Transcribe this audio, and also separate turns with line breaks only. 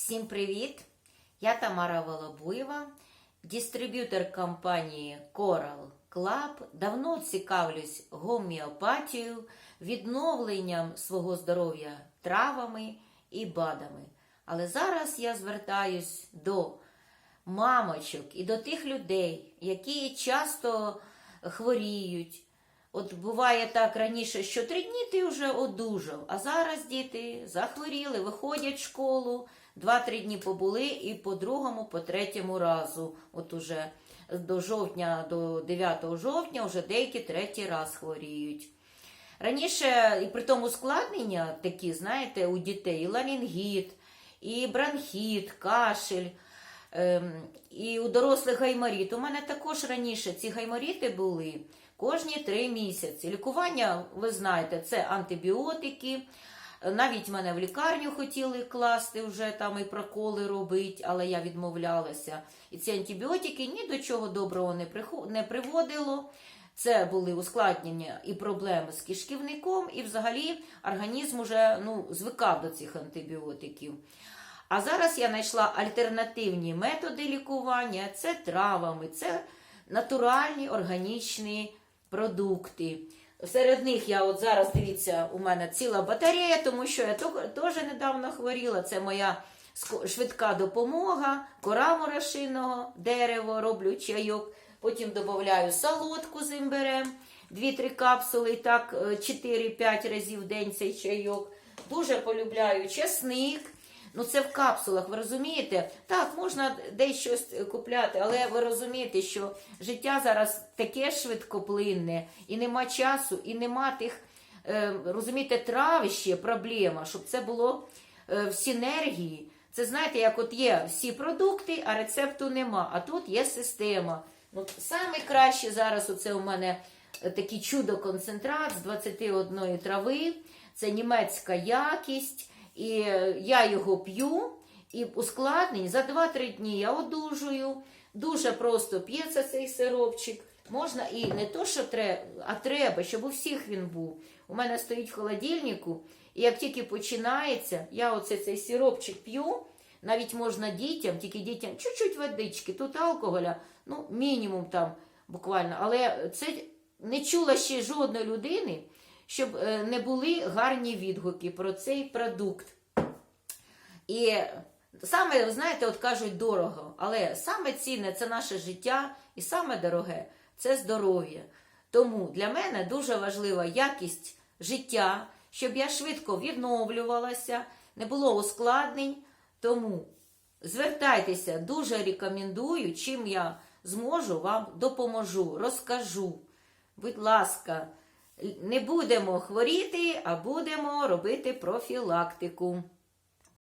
Всім привіт! Я Тамара Волобуєва, дистриб'ютор компанії Coral Club. Давно цікавлюсь гомеопатією, відновленням свого здоров'я травами і БАДами. Але зараз я звертаюсь до мамочок і до тих людей, які часто хворіють. От буває так раніше, що три дні ти вже одужав, а зараз діти захворіли, виходять в школу, два-три дні побули і по другому, по третьому разу. От уже до жовтня, до 9 жовтня, вже деякі третій раз хворіють. Раніше, і при тому ускладнення такі, знаєте, у дітей і ланінгіт, і бронхіт, кашель. Ем, і у дорослих гайморіт. У мене також раніше ці гайморіти були кожні три місяці. Лікування, ви знаєте, це антибіотики. Навіть мене в лікарню хотіли класти вже там і проколи робити, але я відмовлялася. І ці антибіотики ні до чого доброго не, не приводило. Це були ускладнення і проблеми з кишківником, і взагалі організм уже ну, звикав до цих антибіотиків. А зараз я знайшла альтернативні методи лікування: це травами, це натуральні органічні продукти. Серед них я от зараз дивіться, у мене ціла батарея, тому що я теж недавно хворіла. Це моя швидка допомога, кора морошинного дерево, роблю чайок. Потім додаю солодку з імбирем, 2-3 капсули, і так е, 4-5 разів в день цей чайок. Дуже полюбляю чесник. Ну, це в капсулах, ви розумієте? Так, можна десь щось купляти, але ви розумієте, що життя зараз таке швидкоплинне, і нема часу, і нема тих, е, розумієте, трав ще проблема, щоб це було е, в синергії. Це знаєте, як от є всі продукти, а рецепту нема. А тут є система. Ну, саме краще зараз оце у мене е, такий чудо-концентрат з 21 трави. Це німецька якість. І е, я його п'ю, і ускладнень за 2-3 дні я одужую. Дуже просто п'ється цей сиропчик. Можна і не то, що треба, а треба, щоб у всіх він був. У мене стоїть в холодильнику, і як тільки починається, я оце цей сиропчик п'ю. Навіть можна дітям, тільки дітям чуть-чуть водички, тут алкоголя, ну, мінімум там буквально. Але це не чула ще жодної людини, щоб е, не були гарні відгуки про цей продукт. І саме, знаєте, от кажуть дорого, але саме цінне це наше життя, і саме дороге це здоров'я. Тому для мене дуже важлива якість життя, щоб я швидко відновлювалася, не було ускладнень. Тому звертайтеся, дуже рекомендую, чим я зможу, вам допоможу, розкажу. Будь ласка, не будемо хворіти, а будемо робити профілактику.